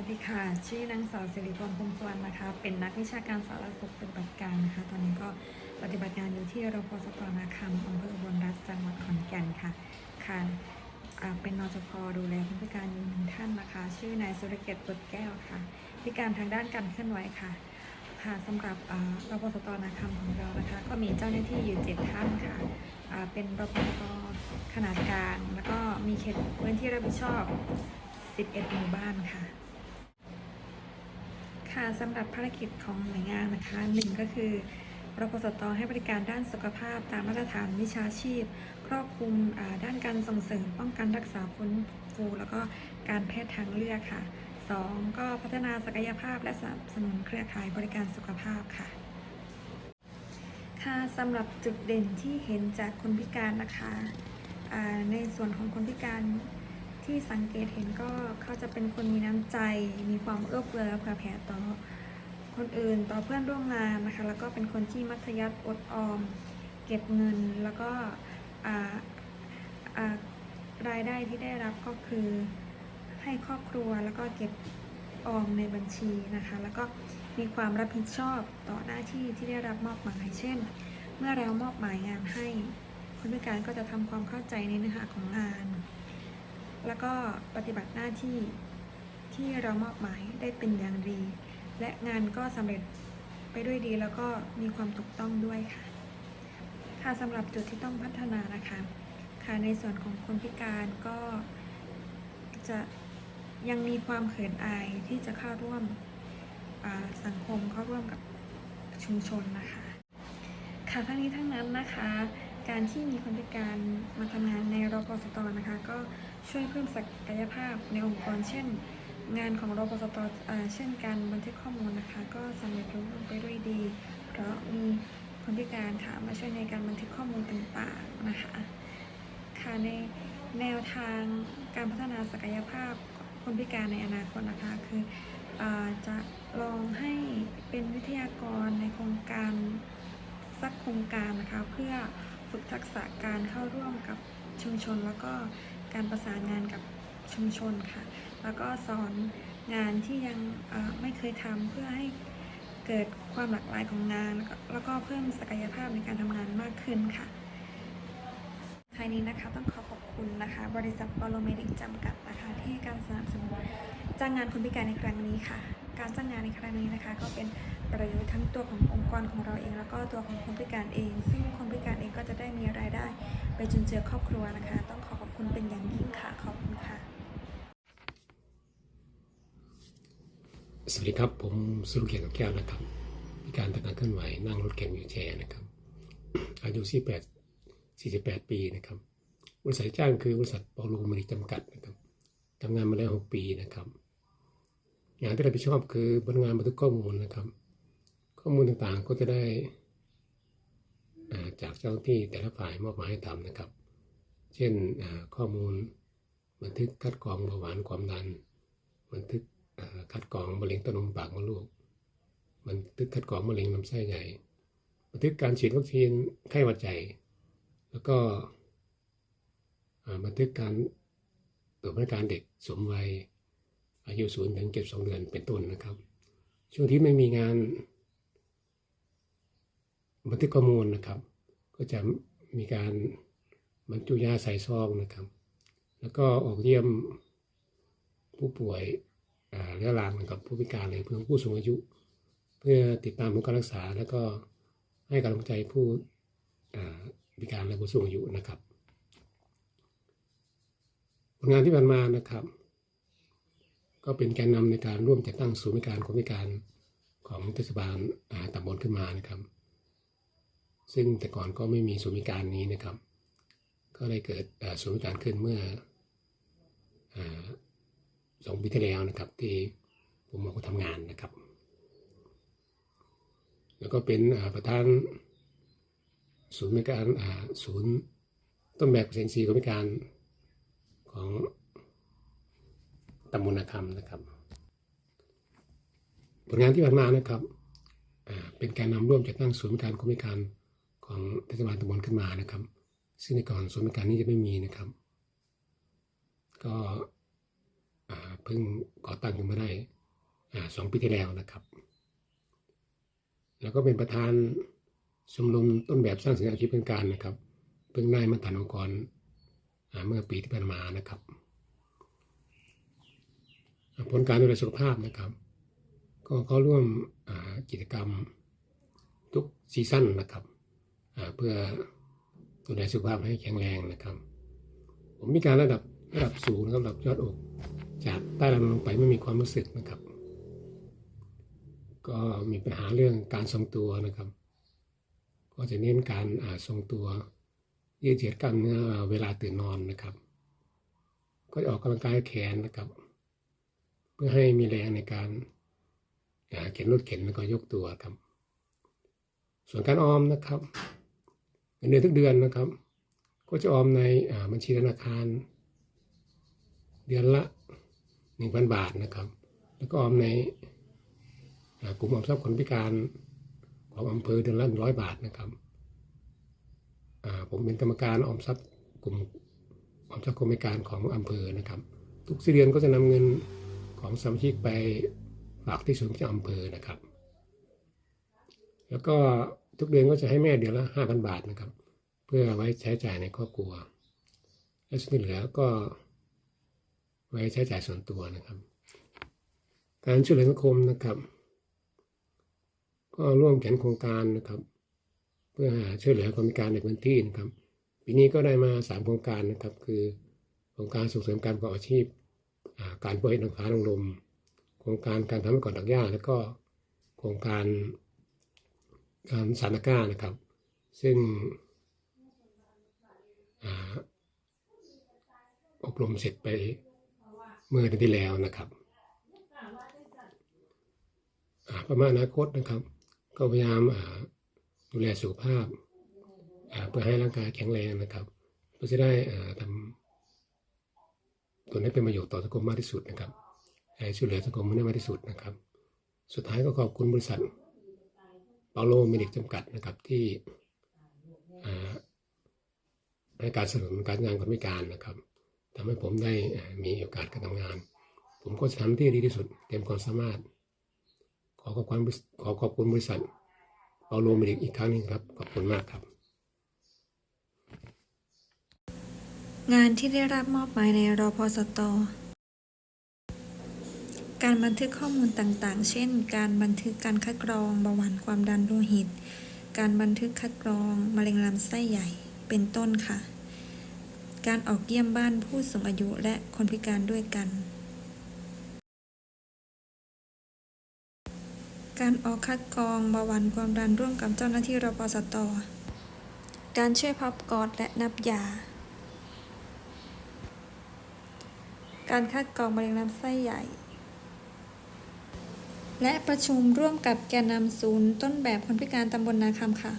วัสดีค่ะ ชื่อนางสาวสิริพรพรหมสวรรณนะคะ เป็นนักวิชาการสารสนเทศปฏิบัติการนะคะ ตอนนี้ก็ปฏิบัติงานอยู่ที่รพสตนาคำอำเภออุบลรัตน์จังหวัดขอนแก่นค่ะ ค่ะเป็นนจพดูแลผู้พิการอยู่หนึ่งท่านนะคะ ชื่อนายสุรเกียรติกดแก้วค่ะ พิการทางด้านการเคลื่อนไหวค่ะ ค่ะสำหรับรพสตนาคำของเรานะคะ ก็มีเจ้าหน้าที่อยู่เจ็ดท่านค่ะ เป็นรพสตขนาดกลาง แล้วก็มีเขตพื้นที่รับผิดชอบ11หมู่บ้านค่ะ ค่ะสำหรับภารกิจของหน่วยงานนะคะหนึ่งก็คือรพสตให้บริการด้านสุขภาพตามมาตรฐานวิชาชีพ ครอบคลุมด้านการส่งเสริมป้องกันรักษาฟื้นฟูแล้วก็การแพทย์ทางเลือกค่ะสองก็พัฒนาศักยภาพและสนับสนุนเครือข่ายบริการสุขภาพค่ะ ค่ะสำหรับจุดเด่นที่เห็นจากคนพิการนะคะในส่วนของคนพิการ ที่สังเกตเห็นก็เขาจะเป็นคนมีน้ำใจ มีความเอื้อเฟื้อเผื่อแผ่ต่อคนอื่นต่อเพื่อนร่วมงานนะคะ แล้วก็เป็นคนที่มัธยัสถ์อดออม เก็บเงินแล้วก็รายได้ที่ได้รับก็คือให้ครอบครัวแล้วก็เก็บออมในบัญชีนะคะ แล้วก็มีความรับผิดชอบต่อหน้าที่ที่ได้รับมอบหมายเช่น เมื่อเรามอบหมายงานให้คนพิการก็จะทำความเข้าใจในเนื้อหาของงาน แล้วก็ปฏิบัติหน้าที่ที่เรามอบหมายได้เป็นอย่างดี และงานก็สำเร็จไปด้วยดีแล้วก็มีความถูกต้องด้วยค่ะ ค่ะสำหรับจุดที่ต้องพัฒนานะคะ ค่ะในส่วนของคนพิการก็จะยังมีความเขินอายที่จะเข้าร่วมสังคมเข้าร่วมกับชุมชนนะคะ ค่ะทั้งนี้ทั้งนั้นนะคะ การที่มีคนพิการมาทำงานในรพสตนะคะก็ ช่วยเพิ่มศักยภาพในองค์กร เช่น งานของรพสตอ่าเช่นการบันทึกข้อมูลนะคะ ก็สำเร็จรุ่งไปด้วยดี เพราะมีคนพิการค่ะมาช่วยในการบันทึกข้อมูลต่างๆนะคะค่ะในแนวทางการพัฒนาศักยภาพคนพิการในอนาคตนะคะคืออจะลองให้เป็นวิทยากรในโครงการสักโครงการนะคะ เพื่อฝึกทักษะการเข้าร่วมกับชุมชนแล้วก็ การประสานงานกับชุมชนค่ะ แล้วก็สอนงานที่ยังไม่เคยทำเพื่อให้เกิดความหลากหลายของงานแล้วก็แล้วก็เพิ่มศักยภาพในการทำงานมากขึ้นค่ะท้ายนี้นะคะต้องขอขอบคุณนะคะ บริษัทบอลเมดิกจำกัดนะคะที่ให้การสนับสนุนจ้างงานคนพิการในครั้งนี้ค่ะ การจ้างงานในครั้งนี้นะคะ ก็เป็นประโยชน์ทั้งตัวขององค์กรของเราเอง แล้วก็ตัวของคนพิการเอง ซึ่งคนพิการเองก็จะได้มีรายได้ ไปจุนเจือครอบครัวนะคะ ต้องขอ คุณเป็นอย่างยิ่งค่ะ ขอบคุณค่ะ สวัสดีครับ ผมสุรเกียรติแก้วนะครับพิการทางการเคลื่อนไหวนั่งรถเข็นวิวแชร์นะครับ อายุ48 48 ปีนะครับบริษัทจ้างคือบริษัทปอลูมาริจำกัดนะครับทำงานมาแล้ว 6 ปีนะครับ งานที่รับผิดชอบคือบรรงานบันทึกข้อมูลนะครับ ข้อมูลต่างๆก็จะได้จากเจ้าหน้าที่แต่ละฝ่ายมอบหมายให้ทำนะครับ เช่นข้อมูลบันทึกคัดกรองเบาหวานความดัน บันทึกคัดกรองมะเร็งต้นมปากมดลูก บันทึกคัดกรองมะเร็งลำไส้ใหญ่บันทึกการฉีดวัคซีนไข้หวัดใหญ่แล้วก็บันทึกการตรวจพฤติการเด็กสมวัยอายุศูนย์ถึงเจ็ดสองเดือนเป็นต้นนะครับ ช่วงที่ไม่มีงาน บันทึกข้อมูลนะครับ ก็จะมีการ บรรจุยาใส่ซองนะครับ แล้วก็ออกเยี่ยมผู้ป่วยเรื้อรังกับผู้พิการเลยเพื่อผู้สูงอายุ เพื่อติดตามผลการรักษา แล้วก็ให้กำลังใจผู้พิการและผู้สูงอายุนะครับผลงานที่ผ่านมานะครับ ก็เป็นแกนนำในการร่วมจัดตั้งศูนย์บริการคนพิการของเทศบาลตำบลขึ้นมานะครับ ซึ่งแต่ก่อนก็ไม่มีศูนย์บริการนี้นะครับ ก็ได้เกิดอ่าศูนย์บริการขึ้นเมื่อสองปีที่แล้วนะครับ ที่ผมมาทำงานนะครับ แล้วก็เป็นประธานศูนย์บริการศูนย์ต้นแบบเซนซีของบริการของตำบลนาคำนะครับ ผลงานที่ผ่านมานะครับเป็นการนำร่วมจัดตั้งศูนย์การคนพิการของเทศบาลตำบลขึ้นมานะครับ ซึ่งในก่อนศูนบริการนี้จะไม่มีนะครับ ก็เพิ่งก่อตั้งขึ้นมาได้สองปีที่แล้วนะครับ แล้วก็เป็นประธานชมรมต้นแบบสร้างสิ่งอาชีพเป็นการนะครับ เพิ่งได้มาตรฐานองค์กรเมื่อปีที่ผ่านมานะครับผลการดูแลสุขภาพนะครับ ก็เข้าร่วมกิจกรรมทุกซีซั่นนะครับเพื่อ ดูแลสุขภาพให้แข็งแรงนะครับ ผมมีการระดับระดับสูงนะครับระดับยอดอกจากใต้รังลงไปไม่มีความรู้สึกนะครับ ก็มีปัญหาเรื่องการทรงตัวนะครับ ก็จะเน้นการอ่าทรงตัวยืดเหยียดกล้ามเนื้อเวลาตื่นนอนนะครับ ก็จะออกกำลังกายแขนนะครับ เพื่อให้มีแรงในการเข็นรถเข็นแล้วก็ยกตัวครับ ส่วนการออมนะครับ เงินเดือนทุกเดือนนะครับ ก็จะออมในบัญชีธนาคาร เดือนละหนึ่งพันบาทนะครับ แล้วก็ออมในกลุ่มออมทรัพย์คนพิการของอำเภอเดือนละหนึ่งร้อยบาทนะครับผมเป็นกรรมการออมทรัพย์กลุ่มออมทรัพย์คนพิการของอำเภอนะครับ ทุกสี่เดือนก็จะนำเงินของสมาชิกไปฝากที่ศูนย์ประจำอำเภอนะครับ แล้วก็ ทุกเดือนก็จะให้แม่เดือนละห้าพันบาทนะครับ เพื่อไว้ใช้จ่ายในครอบครัว และส่วนที่เหลือก็ ไว้ใช้จ่ายส่วนตัวนะครับ การช่วยเหลือสังคมนะครับ ก็ร่วมแขนโครงการนะครับ เพื่อช่วยเหลือคนพิการในพื้นที่นะครับปีนี้ก็ได้มาสามโครงการนะครับ คือโครงการส่งเสริมการประกอบอาชีพ การบริหารฟ้าลงลมโครงการการทำก่อนดักหญ้าแล้วก็โครงการ การสารก้านะครับ ซึ่งอบรมเสร็จไปเมื่อเดือนที่แล้วนะครับอ่าประมาณอนาคตนะครับ ก็พยายามดูแลสุขภาพาเพื่อให้ร่างกายแข็งแรงนะครับเพื่อจะได้อ่าทำตัวนี้เป็นประโยชน์ต่อสังคมมากที่สุดนะครับให้ช่วยเหลือสังคมให้ได้มากที่สุดนะครับ สุดท้ายก็ขอบคุณบริษัท เปาโลเมดิกจำกัดนะครับที่ให้การสนับสนุนการงานคนพิการนะครับทำให้ผมได้มีโอกาสการทำงาน ผมก็จะทำที่ดีที่สุด เต็มความสามารถ ขอขอบคุณบริษขอขอบคุณบริษัทเปาโลเมดิกอีกครั้งหนึงครับ ขอบคุณมากครับ งานที่ได้รับมอบหมายในรพสต การบันทึกข้อมูลต่างๆ เช่น การบันทึกการคัดกรองเบาหวานความดันโลหิต การบันทึกคัดกรองมะเร็งลำไส้ใหญ่ เป็นต้นค่ะ การออกเยี่ยมบ้านผู้สูงอายุและคนพิการด้วยกัน การออกคัดกรองเบาหวานความดันร่วมกับเจ้าหน้าที่รพสต การช่วยพับกอดและนับยา การคัดกรองมะเร็งลำไส้ใหญ่ และประชุมร่วมกับแกนนำศูนย์ต้นแบบคนพิการตำบลนาคำค่ะ